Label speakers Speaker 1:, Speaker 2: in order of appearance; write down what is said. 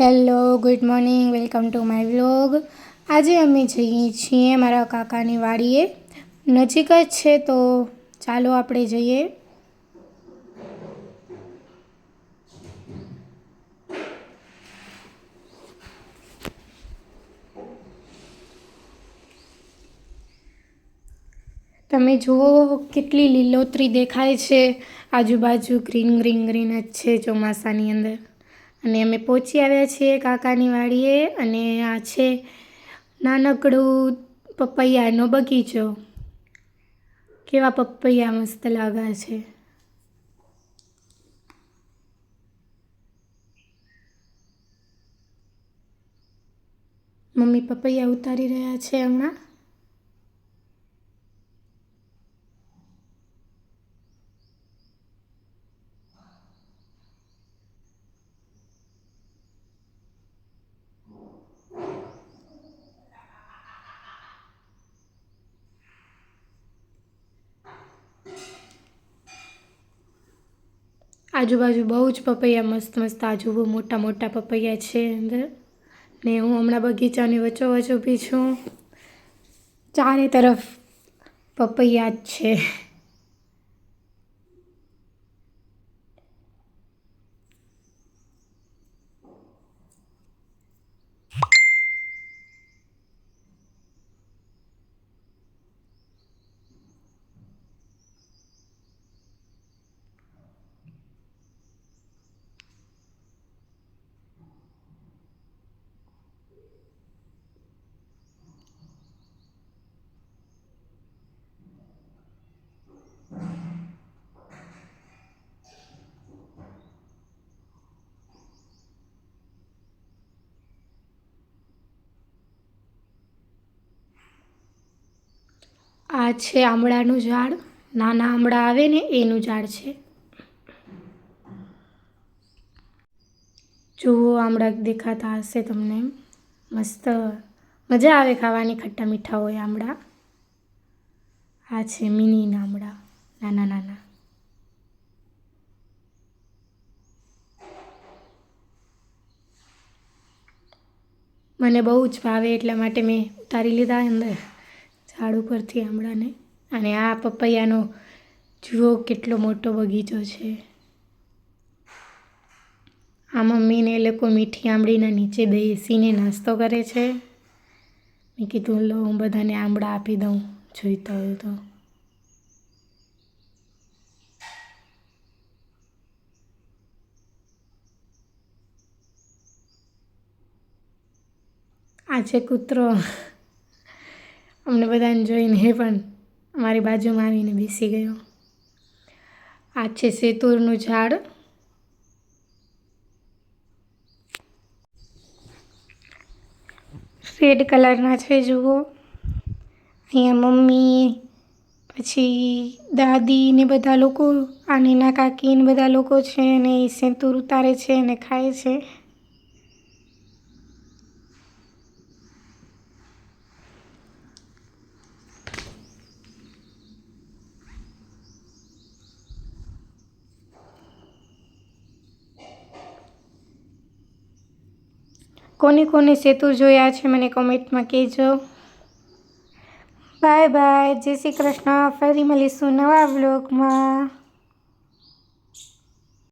Speaker 1: Hello, good morning, welcome to my vlog. આજે અમે જઈએ છીએ મારા કાકાની વાડીએ. નજીક જ છે તો ચાલો આપણે જઈએ. તમે જુઓ કેટલી લીલોતરી દેખાય છે. આજુબાજુ ગ્રીન ગ્રીન ગ્રીન જ છે ચોમાસાની અંદર. અને અમે પહોંચી આવ્યા છીએ કાકાની વાડીએ અને આ છે નાનકડું પપૈયાનો બગીચો. કેવા પપૈયા મસ્ત લાગા છે. મમ્મી પપૈયા ઉતારી રહ્યા છે હમણાં. આજુબાજુ બહુ જ પપૈયા મસ્ત મસ્ત આજુ મોટા મોટા પપૈયા છે અંદર. ને હું હમણાં બગીચાની વચ્ચોવચ ઊભી છું. ચારે તરફ પપૈયા જ છે. આ છે આમળાનું ઝાડ. નાના આમળા આવે ને એનું ઝાડ છે. જુઓ આમળા દેખાતા હશે તમને. મસ્ત. મજા આવે ખાવાની ખટ્ટા મીઠા હોય આમળા. આ છે મિની આમળા. નાના નાના. મને બહુ જ ભાવે એટલા માટે મેં ઉતારી લીધા અંદર. ઝાડ ઉપરથી આમળાને. અને આ પપૈયાનો જુઓ કેટલો મોટો બગીચો છે. આ મમ્મીને એ લોકો મીઠી આંબળીના નીચે બેસીને નાસ્તો કરે છે. મેં કીધું, લો, હું બધાને આંબળા આપી દઉં. જોઈતા હોય તો. આ છે કૂતરો અમને બધાને જોઈને એ પણ અમારી બાજુમાં આવીને બેસી ગયો. આ છે સેતુરનું ઝાડ. રેડ કલરના છે, જુઓ. અહીંયા મમ્મી, પછી દાદી ને બધા લોકો આ નીના કાકી ને બધા લોકો છે અને એ સેતુર ઉતારે છે અને ખાય છે. કોને કોને સેતુ જોયા છે મને કોમેન્ટમાં કહેજો. બાય બાય, જય શ્રી કૃષ્ણ. ફરી મળીશું નવા બ્લોગમાં